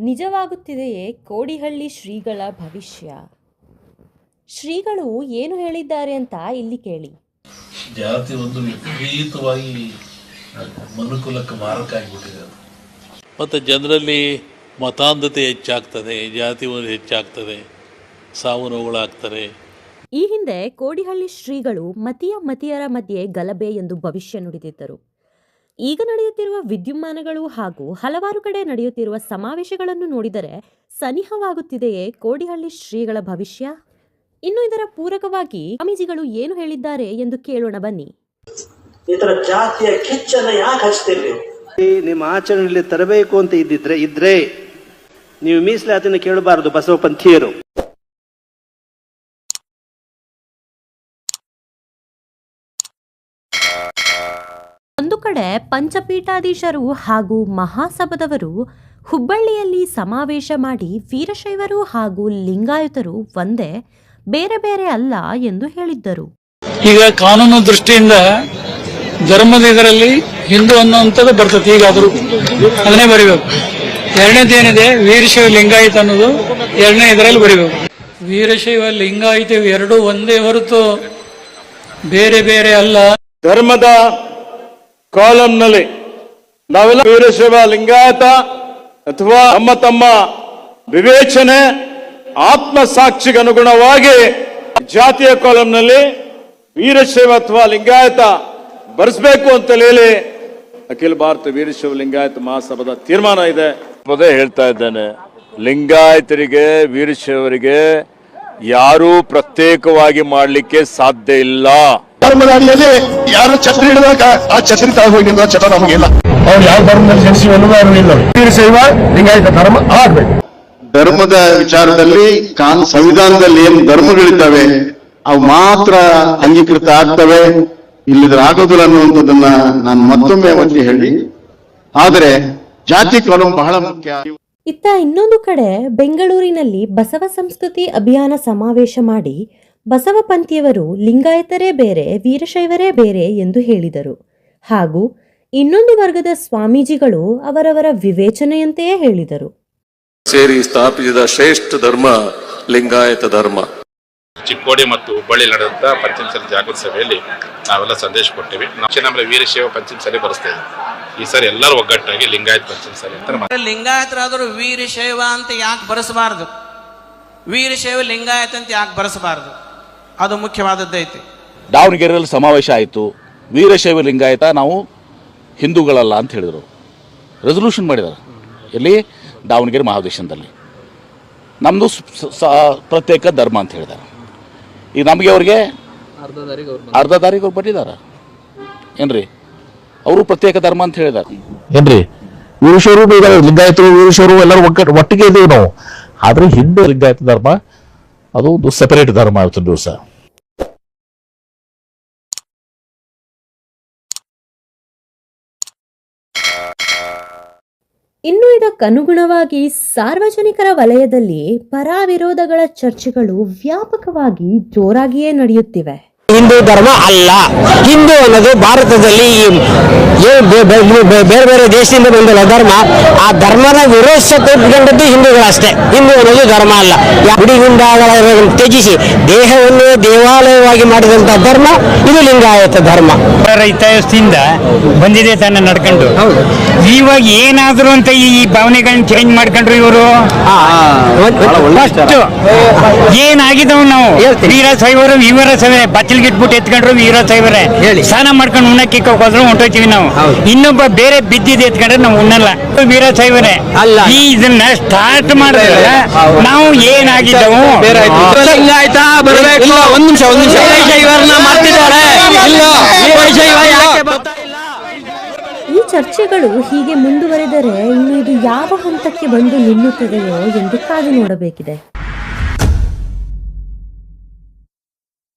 ನಿಜವಾಗುತ್ತಿದೆಯೇ ಕೋಡಿಹಳ್ಳಿ ಶ್ರೀಗಳ ಭವಿಷ್ಯ? ಶ್ರೀಗಳು ಏನು ಹೇಳಿದ್ದಾರೆ ಅಂತ ಇಲ್ಲಿ ಕೇಳಿ. ಜಾತಿ ಒಂದು ವಿಪರೀತವಾಗಿ ಮನುಕುಲಕ್ಕೆ ಮಾರಕ ಆಗಿಬಿಟ್ಟಿದೆ ಮತ್ತು ಜನರಲ್ಲಿ ಮತಾಂಧತೆ ಹೆಚ್ಚಾಗ್ತದೆ ಜಾತಿ ಒಂದು ಹೆಚ್ಚಾಗ್ತದೆ ಸಾವು ನೋವುಗಳಾಗ್ತಾರೆ ಈ ಹಿಂದೆ ಕೋಡಿಹಳ್ಳಿ ಶ್ರೀಗಳು ಮತಿಯ ಮತಿಯರ ಮಧ್ಯೆ ಗಲಭೆ ಎಂದು ಭವಿಷ್ಯ ನುಡಿದಿದ್ದರು. ಈಗ ನಡೆಯುತ್ತಿರುವ ವಿದ್ಯುನ್ಮಾನಗಳು ಹಾಗೂ ಹಲವಾರು ಕಡೆ ನಡೆಯುತ್ತಿರುವ ಸಮಾವೇಶಗಳನ್ನು ನೋಡಿದರೆ ಸನಿಹವಾಗುತ್ತಿದೆಯೇ ಕೋಡಿಹಳ್ಳಿ ಶ್ರೀಗಳ ಭವಿಷ್ಯ? ಇನ್ನು ಇದರ ಪೂರಕವಾಗಿ ಸ್ವಾಮೀಜಿಗಳು ಏನು ಹೇಳಿದ್ದಾರೆ ಎಂದು ಕೇಳೋಣ ಬನ್ನಿ. ಇದರ ಜಾತಿಯ ಕಿಚ್ಚನ್ನ ಯಾಕೆ ಹಚ್ತೀರಿ ನೀವು ನಿಮ್ಮ ಆಚರಣೆಯಲ್ಲಿ ತರಬೇಕು ಅಂತ ಇದ್ದಿದ್ರೆ ಇದ್ರೆ ನೀವು ಮೀಸಲಾತಿನ ಕೇಳಬಾರದು ಬಸವಪಂಥೀಯರು ಕಡೆ ಪಂಚಪೀಠಾಧೀಶರು ಹಾಗೂ ಮಹಾಸಭದವರು ಹುಬ್ಬಳ್ಳಿಯಲ್ಲಿ ಸಮಾವೇಶ ಮಾಡಿ ವೀರಶೈವರು ಹಾಗೂ ಲಿಂಗಾಯತರು ಒಂದೇ ಬೇರೆ ಬೇರೆ ಅಲ್ಲ ಎಂದು ಹೇಳಿದ್ದರು. ಈಗ ಕಾನೂನು ದೃಷ್ಟಿಯಿಂದ ಧರ್ಮದ ಇದರಲ್ಲಿ ಹಿಂದೂ ಅನ್ನುವಂಥದ್ದು ಬರ್ತದೆ. ಈಗಾದರೂ ಅದನ್ನೇ ಬರಿಬೇಕು. ಎರಡನೇದೇನಿದೆ ವೀರಶೈವ ಲಿಂಗಾಯತ ಅನ್ನೋದು ಎರಡನೇ ಇದರಲ್ಲಿ ಬರಿಬೇಕು. ವೀರಶೈವ ಲಿಂಗಾಯತ ಎರಡೂ ಒಂದೇ ಹೊರತು ಬೇರೆ ಬೇರೆ ಅಲ್ಲ. ಧರ್ಮದ ಕಾಲಂನಲ್ಲಿ ನಾವೆಲ್ಲ ವೀರಶೈವ ಲಿಂಗಾಯತ ಅಥವಾ ತಮ್ಮ ತಮ್ಮ ವಿವೇಚನೆ ಆತ್ಮಸಾಕ್ಷಿಗೆ ಅನುಗುಣವಾಗಿ ಜಾತಿಯ ಕಾಲಂನಲ್ಲಿ ವೀರಶೈವ ಅಥವಾ ಲಿಂಗಾಯತ ಬರೆಸಬೇಕು ಅಂತ ಹೇಳಿ ಅಖಿಲ ಭಾರತ ವೀರಶೈವ ಲಿಂಗಾಯತ ಮಹಾಸಭಾದ ತೀರ್ಮಾನ ಇದೆ. ಪದೇ ಹೇಳ್ತಾ ಇದ್ದೇನೆ, ಲಿಂಗಾಯತರಿಗೆ, ವೀರಶೈವರಿಗೆ ಯಾರೂ ಪ್ರತ್ಯೇಕವಾಗಿ ಮಾಡಲಿಕ್ಕೆ ಸಾಧ್ಯ ಇಲ್ಲ. ಧರ್ಮದ ಅಡಿಯಲ್ಲಿ ಯಾರು ಛತ್ರಿ ಹಿಡಿದಾಗ ಆ ಛತ್ರಿ ತಗೊಂಡಿರುವ ಚಟ ನಮಗಿಲ್ಲ ಅವ್ರು ಯಾವ ಧರ್ಮದಲ್ಲಿ ಜನಿಸಿ ಅನ್ನೋದು ಇಲ್ಲ ವೀರಶೈವ ಲಿಂಗಾಯತ ಧರ್ಮ ಆಗ್ಬೇಕು. ಧರ್ಮದ ವಿಚಾರದಲ್ಲಿ ಕಾನ್ ಸಂವಿಧಾನದಲ್ಲಿ ಏನು ಧರ್ಮಗಳಿದ್ದಾವೆ ಅವು ಮಾತ್ರ ಅಂಗೀಕೃತ ಆಗ್ತವೆ ಇಲ್ಲಿದ್ರೆ ಆಗೋದಿಲ್ಲ ಅನ್ನುವಂಥದ್ದನ್ನ ನಾನು ಮತ್ತೊಮ್ಮೆ ಒತ್ತಿ ಹೇಳಿ. ಆದರೆ ಜಾತಿ ಕಾನೂನು ಬಹಳ ಮುಖ್ಯ. ಇತ್ತ ಇನ್ನೊಂದು ಕಡೆ ಬೆಂಗಳೂರಿನಲ್ಲಿ ಬಸವ ಸಂಸ್ಕೃತಿ ಅಭಿಯಾನ ಸಮಾವೇಶ ಮಾಡಿ ಬಸವಪಂಥಿಯವರು ಲಿಂಗಾಯತರೇ ಬೇರೆ ವೀರಶೈವರೇ ಬೇರೆ ಎಂದು ಹೇಳಿದರು. ಹಾಗೂ ಇನ್ನೊಂದು ವರ್ಗದ ಸ್ವಾಮೀಜಿಗಳು ಅವರವರ ವಿವೇಚನೆಯಂತೆಯೇ ಹೇಳಿದರು. ಸೇರಿ ಸ್ಥಾಪಿಸಿದ ಶ್ರೇಷ್ಠ ಧರ್ಮ ಲಿಂಗಾಯತ ಧರ್ಮ. ಚಿಕ್ಕೋಡಿ ಮತ್ತು ಹುಬ್ಬಳ್ಳಿ ನಡೆದಂತ ಪಂಚಮಸಾಲಿ ಜಾಗೃತಿ ಸಭೆಯಲ್ಲಿ ನಾವೆಲ್ಲ ಸಂದೇಶ ಕೊಟ್ಟಿವಿ. ನಾವು ವೀರಶೈವ ಪಂಚಮಸಾಲಿ ಬರೆಸ್ತಾ ಇದ್ದೀವಿ ಈ ಸರಿ ಎಲ್ಲರೂ ಒಗ್ಗಟ್ಟಾಗಿ ಲಿಂಗಾಯತ ಪಂಚಮಸಾಲಿ ಅಂತ. ಲಿಂಗಾಯತರಾದರೂ ವೀರಶೈವ ಅಂತ ಯಾಕೆ ಬರೆಸಬಾರದು? ವೀರಶೈವ ಲಿಂಗಾಯತ ಅಂತ ಯಾಕೆ ಬರೆಸಬಾರದು? ಅದು ಮುಖ್ಯವಾದದ್ದೈತಿ ದಾವಣಗೆರೆಯಲ್ಲಿ ಸಮಾವೇಶ ಆಯಿತು. ವೀರಶೈವ ಲಿಂಗಾಯತ ನಾವು ಹಿಂದೂಗಳಲ್ಲ ಅಂತ ಹೇಳಿದರು. ರೆಸೊಲ್ಯೂಷನ್ ಮಾಡಿದ್ದಾರೆ ಎಲ್ಲಿ ದಾವಣಗೆರೆ ಮಹಾದೇಶದಲ್ಲಿ ನಮ್ಮದು ಪ್ರತ್ಯೇಕ ಧರ್ಮ ಅಂತ ಹೇಳಿದ್ದಾರೆ ಈಗ ನಮಗೆ ಅವ್ರಿಗೆ ಅರ್ಧ ದಾರಿಗೆ ಅವ್ರು ಬಂದಿದ್ದಾರೆ. ಏನ್ರಿ? ಅವರು ಪ್ರತ್ಯೇಕ ಧರ್ಮ ಅಂತ ಹೇಳಿದ್ದಾರೆ ಏನ್ರಿ? ವೀರಶೈವರು ಲಿಂಗಾಯತರು ವೀರಶೈವರು ಎಲ್ಲರೂ ಒಗ್ಗಟ್ಟು ಒಟ್ಟಿಗೆ ಇದ್ದೀವಿ ನಾವು. ಆದರೆ ಹಿಂದೂ ಲಿಂಗಾಯತ ಧರ್ಮ ಅದು ಒಂದು ಸೆಪರೇಟ್ ಧರ್ಮ ಇವತ್ತಿನ ದಿವಸ. ಇನ್ನು ಇದಕ್ಕನುಗುಣವಾಗಿ ಸಾರ್ವಜನಿಕರ ವಲಯದಲ್ಲಿ ಪರ ವಿರೋಧಗಳ ಚರ್ಚೆಗಳು ವ್ಯಾಪಕವಾಗಿ ಜೋರಾಗಿಯೇ ನಡೆಯುತ್ತಿವೆ. ಧರ್ಮ ಅಲ್ಲ. ಹಿಂದೂ ಅನ್ನೋದು ಭಾರತದಲ್ಲಿ ಬೇರೆ ಬೇರೆ ದೇಶದಿಂದ ಬಂದಿಲ್ಲ ಧರ್ಮ ಆ ಧರ್ಮದ ವಿರೋಧಿಸಿಕೊಂಡದ್ದು ಹಿಂದೂಗಳಷ್ಟೇ. ಹಿಂದೂ ಅನ್ನೋದು ಧರ್ಮ ಅಲ್ಲ. ಯಾ- ಗುಡಿ ಗುಂಡಾಗಳನ್ನು ತ್ಯಜಿಸಿ ದೇಹವನ್ನೇ ದೇವಾಲಯವಾಗಿ ಮಾಡಿದಂತಹ ಧರ್ಮ ಇದು ಲಿಂಗಾಯತ ಧರ್ಮ. ರೈತದಿಂದ ಬಂದಿದೆ ತನ್ನ ನಡ್ಕೊಂಡು. ಇವಾಗ ಏನಾದ್ರು ಅಂತ ಈ ಭಾವನೆಗಳನ್ನ ಚೇಂಜ್ ಮಾಡ್ಕೊಂಡ್ರು ಇವರು? ಏನಾಗಿದ್ದವ್ ನಾವು? ವೀರ ಶೈವರು ಇವರ ಸಭೆ ಬಚ್ಚಲ್ಗೆ ಇಟ್ಬಿಟ್ಟು ಎತ್ಕೊಂಡ್ರು ವೀರ ಶೈವರೇ ಸ್ನಾನ ಮಾಡ್ಕೊಂಡು ಉಣ್ಣಕ್ಕೆ ಹೋದ್ರು ಹೊಂಟೋಗ್ತೀವಿ ನಾವು. ಇನ್ನೊಬ್ಬ ಬೇರೆ ಬಿದ್ದಿದ್ದು ಎತ್ಕೊಂಡ್ರೆ ನಾವು ಉಣ್ಣಲ್ಲ. ವೀರ ಶೈವರೇ ಅಲ್ಲ. ಈ ಇದನ್ನ ಸ್ಟಾರ್ಟ್ ಮಾಡಿದ್ರೆ ನಾವು ಏನಾಗಿದ್ದವು? ಹಿಂಗಾಯ್ತಾ ಬರಬೇಕು. ಒಂದ್ ನಿಮಿಷ ಒಂದ್ ನಿಮಿಷ. ಮಾಡ್ತಿದ್ದಾರೆ. ಇಲ್ಲ. ವೀರಶೈವ ಯಾಕೆ ಬರ್ತಾ ಇಲ್ಲ? ಈ ಚರ್ಚೆಗಳು ಹೀಗೆ ಮುಂದುವರೆದರೆ ಇನ್ನು ಇದು ಯಾವ ಹಂತಕ್ಕೆ ಬಂದು ನಿಲ್ಲುತ್ತದೆಯೋ ಎಂದು ಕಾದು ನೋಡಬೇಕಿದೆ.